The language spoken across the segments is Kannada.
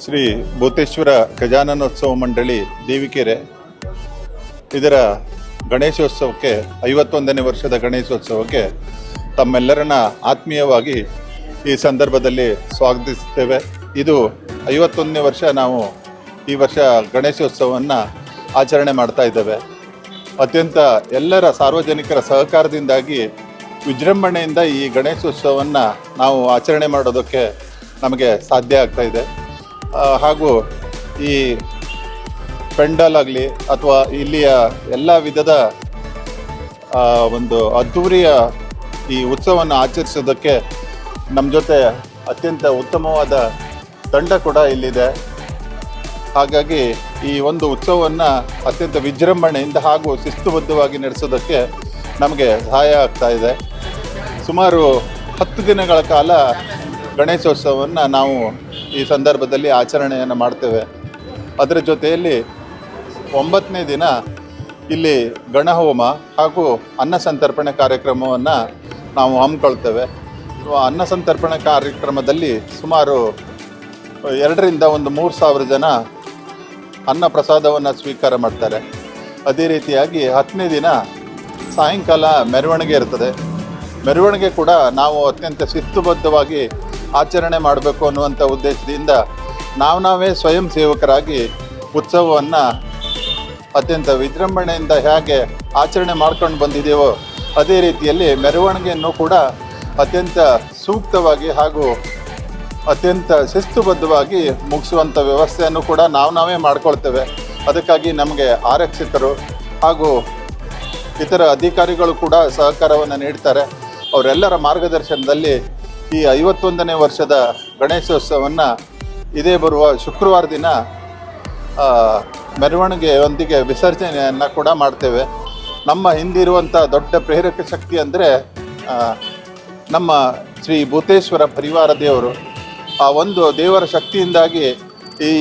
ಶ್ರೀ ಭೂತೇಶ್ವರ ಗಜಾನನೋತ್ಸವ ಮಂಡಳಿ ದೇವಿಕೆರೆ. ಇದರ ಗಣೇಶೋತ್ಸವಕ್ಕೆ, ಐವತ್ತೊಂದನೇ ವರ್ಷದ ಗಣೇಶೋತ್ಸವಕ್ಕೆ ತಮ್ಮೆಲ್ಲರನ್ನ ಆತ್ಮೀಯವಾಗಿ ಈ ಸಂದರ್ಭದಲ್ಲಿ ಸ್ವಾಗತಿಸುತ್ತೇವೆ. ಇದು ಐವತ್ತೊಂದನೇ ವರ್ಷ ನಾವು ಈ ವರ್ಷ ಗಣೇಶೋತ್ಸವವನ್ನು ಆಚರಣೆ ಮಾಡ್ತಾ ಇದ್ದೇವೆ. ಅತ್ಯಂತ ಎಲ್ಲರ ಸಾರ್ವಜನಿಕರ ಸಹಕಾರದಿಂದಾಗಿ ವಿಜೃಂಭಣೆಯಿಂದ ಈ ಗಣೇಶೋತ್ಸವವನ್ನು ನಾವು ಆಚರಣೆ ಮಾಡೋದಕ್ಕೆ ನಮಗೆ ಸಾಧ್ಯ ಆಗ್ತಾ ಇದೆ. ಹಾಗೂ ಈ ಪೆಂಡಲ್ ಆಗಲಿ ಅಥವಾ ಇಲ್ಲಿಯ ಎಲ್ಲ ವಿಧದ ಒಂದು ಅದ್ಧೂರಿಯ ಈ ಉತ್ಸವವನ್ನು ಆಚರಿಸೋದಕ್ಕೆ ನಮ್ಮ ಜೊತೆ ಅತ್ಯಂತ ಉತ್ತಮವಾದ ತಂಡ ಕೂಡ ಇಲ್ಲಿದೆ. ಹಾಗಾಗಿ ಈ ಒಂದು ಉತ್ಸವವನ್ನು ಅತ್ಯಂತ ವಿಜೃಂಭಣೆಯಿಂದ ಹಾಗೂ ಶಿಸ್ತುಬದ್ಧವಾಗಿ ನಡೆಸೋದಕ್ಕೆ ನಮಗೆ ಸಹಾಯ ಆಗ್ತಾ ಇದೆ. ಸುಮಾರು ಹತ್ತು ದಿನಗಳ ಕಾಲ ಗಣೇಶೋತ್ಸವವನ್ನು ನಾವು ಈ ಸಂದರ್ಭದಲ್ಲಿ ಆಚರಣೆಯನ್ನು ಮಾಡ್ತೇವೆ. ಅದರ ಜೊತೆಯಲ್ಲಿ ಒಂಬತ್ತನೇ ದಿನ ಇಲ್ಲಿ ಗಣಹೋಮ ಹಾಗೂ ಅನ್ನ ಸಂತರ್ಪಣೆ ಕಾರ್ಯಕ್ರಮವನ್ನು ನಾವು ಹಮ್ಮಿಕೊಳ್ತೇವೆ. ಅನ್ನ ಸಂತರ್ಪಣೆ ಕಾರ್ಯಕ್ರಮದಲ್ಲಿ ಸುಮಾರು ಎರಡರಿಂದ ಒಂದು ಮೂರು ಸಾವಿರ ಜನ ಅನ್ನ ಪ್ರಸಾದವನ್ನು ಸ್ವೀಕಾರ ಮಾಡ್ತಾರೆ. ಅದೇ ರೀತಿಯಾಗಿ ಹತ್ತನೇ ದಿನ ಸಾಯಂಕಾಲ ಮೆರವಣಿಗೆ ಇರ್ತದೆ. ಮೆರವಣಿಗೆ ಕೂಡ ನಾವು ಅತ್ಯಂತ ಶಿಸ್ತುಬದ್ಧವಾಗಿ ಆಚರಣೆ ಮಾಡಬೇಕು ಅನ್ನುವಂಥ ಉದ್ದೇಶದಿಂದ ನಾವು ನಾವೇ ಸ್ವಯಂ ಸೇವಕರಾಗಿ ಉತ್ಸವವನ್ನು ಅತ್ಯಂತ ವಿಜೃಂಭಣೆಯಿಂದ ಹೇಗೆ ಆಚರಣೆ ಮಾಡ್ಕೊಂಡು ಬಂದಿದ್ದೇವೋ ಅದೇ ರೀತಿಯಲ್ಲಿ ಮೆರವಣಿಗೆಯನ್ನು ಕೂಡ ಅತ್ಯಂತ ಸೂಕ್ತವಾಗಿ ಹಾಗೂ ಅತ್ಯಂತ ಶಿಸ್ತುಬದ್ಧವಾಗಿ ಮುಗಿಸುವಂಥ ವ್ಯವಸ್ಥೆಯನ್ನು ಕೂಡ ನಾವು ನಾವೇ ಮಾಡ್ಕೊಳ್ತೇವೆ. ಅದಕ್ಕಾಗಿ ನಮಗೆ ಆರಕ್ಷಕರು ಹಾಗೂ ಇತರ ಅಧಿಕಾರಿಗಳು ಕೂಡ ಸಹಕಾರವನ್ನು ನೀಡ್ತಾರೆ. ಅವರೆಲ್ಲರ ಮಾರ್ಗದರ್ಶನದಲ್ಲಿ ಈ ಐವತ್ತೊಂದನೇ ವರ್ಷದ ಗಣೇಶೋತ್ಸವವನ್ನು ಇದೇ ಬರುವ ಶುಕ್ರವಾರ ದಿನ ಮೆರವಣಿಗೆಯೊಂದಿಗೆ ವಿಸರ್ಜನೆಯನ್ನು ಕೂಡ ಮಾಡ್ತೇವೆ. ನಮ್ಮ ಹಿಂದಿರುವಂಥ ದೊಡ್ಡ ಪ್ರೇರಕ ಶಕ್ತಿ ಅಂದರೆ ನಮ್ಮ ಶ್ರೀ ಭೂತೇಶ್ವರ ಪರಿವಾರ ದೇವರು. ಆ ಒಂದು ದೇವರ ಶಕ್ತಿಯಿಂದಾಗಿ ಈ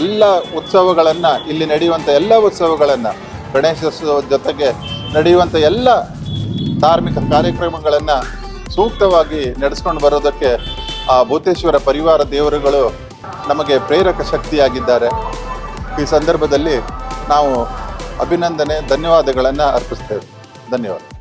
ಎಲ್ಲ ಉತ್ಸವಗಳನ್ನು, ಇಲ್ಲಿ ನಡೆಯುವಂಥ ಎಲ್ಲ ಉತ್ಸವಗಳನ್ನು, ಗಣೇಶೋತ್ಸವದ ಜೊತೆಗೆ ನಡೆಯುವಂಥ ಎಲ್ಲ ಧಾರ್ಮಿಕ ಕಾರ್ಯಕ್ರಮಗಳನ್ನು ಸೂಕ್ತವಾಗಿ ನಡೆಸ್ಕೊಂಡು ಬರೋದಕ್ಕೆ ಆ ಭೂತೇಶ್ವರ ಪರಿವಾರ ದೇವರುಗಳು ನಮಗೆ ಪ್ರೇರಕ ಶಕ್ತಿಯಾಗಿದ್ದಾರೆ. ಈ ಸಂದರ್ಭದಲ್ಲಿ ನಾವು ಅಭಿನಂದನೆ, ಧನ್ಯವಾದಗಳನ್ನು ಅರ್ಪಿಸ್ತೇವೆ. ಧನ್ಯವಾದ.